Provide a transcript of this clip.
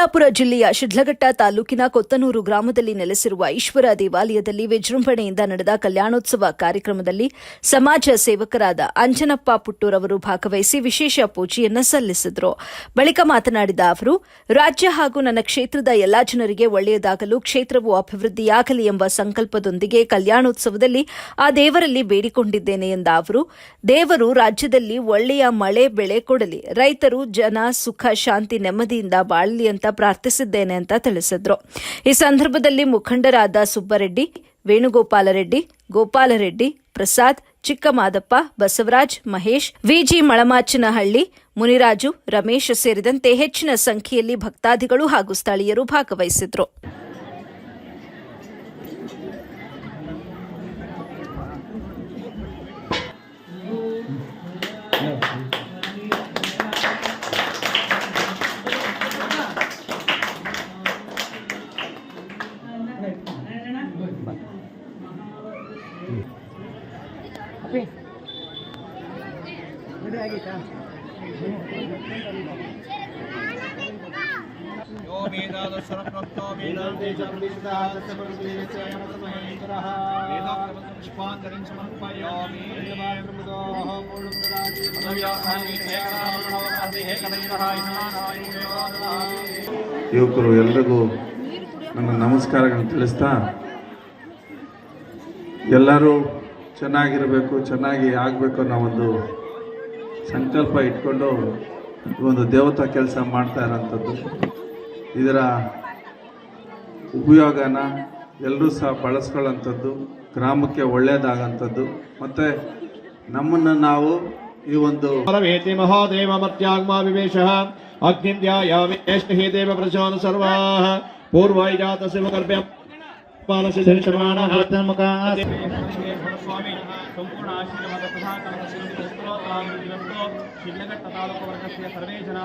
ಚಿಕ್ಕಬಳ್ಳಾಪುರ ಜಿಲ್ಲೆಯ ಶಿಡ್ಲಘಟ್ಟ ತಾಲೂಕಿನ ಕೊತ್ತನೂರು ಗ್ರಾಮದಲ್ಲಿ ನೆಲೆಸಿರುವ ಈಶ್ವರ ದೇವಾಲಯದಲ್ಲಿ ವಿಜೃಂಭಣೆಯಿಂದ ನಡೆದ ಕಲ್ಯಾಣೋತ್ಸವ ಕಾರ್ಯಕ್ರಮದಲ್ಲಿ ಸಮಾಜ ಸೇವಕರಾದ ಅಂಜನಪ್ಪ ಪುಟ್ಟೂರ್ ಅವರು ಭಾಗವಹಿಸಿ ವಿಶೇಷ ಪೂಜೆಯನ್ನ ಸಲ್ಲಿಸಿದರು. ಬಳಿಕ ಮಾತನಾಡಿದ ಅವರು, ರಾಜ್ಯ ಹಾಗೂ ನನ್ನ ಕ್ಷೇತ್ರದ ಎಲ್ಲಾ ಜನರಿಗೆ ಒಳ್ಳೆಯದಾಗಲು ಕ್ಷೇತ್ರವು ಅಭಿವೃದ್ಧಿಯಾಗಲಿ ಎಂಬ ಸಂಕಲ್ಪದೊಂದಿಗೆ ಕಲ್ಯಾಣೋತ್ಸವದಲ್ಲಿ ಆ ದೇವರಲ್ಲಿ ಬೇಡಿಕೊಂಡಿದ್ದೇನೆ ಎಂದ ಅವರು, ದೇವರು ರಾಜ್ಯದಲ್ಲಿ ಒಳ್ಳೆಯ ಮಳೆ, ಬೆಳೆ ಕೊಡಲಿ, ರೈತರು ಜನ ಸುಖ, ಶಾಂತಿ, ನೆಮ್ಮದಿಯಿಂದ ಬಾಳಲಿ ಅಂತ ಪ್ರಾರ್ಥಿಸಿದ್ದೇನೆ ಅಂತ ತಿಳಿಸಿದ್ರು. ಈ ಸಂದರ್ಭದಲ್ಲಿ ಮುಖಂಡರಾದ ಸುಬ್ಬರೆಡ್ಡಿ, ವೇಣುಗೋಪಾಲರೆಡ್ಡಿ, ಗೋಪಾಲರೆಡ್ಡಿ, ಪ್ರಸಾದ್, ಚಿಕ್ಕಮಾದಪ್ಪ, ಬಸವರಾಜ್, ಮಹೇಶ್, ವಿಜಿ ಮಳಮಾಚನಹಳ್ಳಿ, ಮುನಿರಾಜು, ರಮೇಶ್ ಸೇರಿದಂತೆ ಹೆಚ್ಚಿನ ಸಂಖ್ಯೆಯಲ್ಲಿ ಭಕ್ತಾದಿಗಳು ಹಾಗೂ ಸ್ಥಳೀಯರು ಭಾಗವಹಿಸಿದ್ರು. यो वेदादस्वरप्राप्तो वेदान्ते च प्रतिष्ठातस्य प्रकृतिरस्य यमतमहेश्वरः वेदोक्तपुष्पाञ्जलिं समर्पयामि प्रमुदोः पूर्णमुदराजि पदव्यासानि एकनामनवकान्ति एकदैवः इष्णानायुः ಯುವಕರು ಎಲ್ರಿಗೂ ನನ್ನ ನಮಸ್ಕಾರಗಳನ್ನು ತಿಳಿಸ್ತಾ ಎಲ್ಲರೂ ಚೆನ್ನಾಗಿರಬೇಕು, ಚೆನ್ನಾಗಿ ಆಗಬೇಕು ಅನ್ನೋ ಒಂದು ಸಂಕಲ್ಪ ಇಟ್ಕೊಂಡು ಒಂದು ದೇವತಾ ಕೆಲಸ ಮಾಡ್ತಾ ಇರೋಂಥದ್ದು. ಇದರ ಉಪಯೋಗನ ಎಲ್ಲರೂ ಸಹ ಬಳಸ್ಕೊಳ್ಳೋಂಥದ್ದು, ಗ್ರಾಮಕ್ಕೆ ಒಳ್ಳೆಯದಾಗಂಥದ್ದು ಮತ್ತು ನಮ್ಮನ್ನು ನಾವು ಈ ಒಂದು ಮಹೋದೇವ ಸರ್ವಾ ಪೂರ್ವೈಜಾತ ಶಿವಗರ್ಭ್ಯ స్వామి సంపూర్ణ ఆశీర్వాద ప్రధాన శిల్ప తాలూకు వర్గస్య సర్వే జనా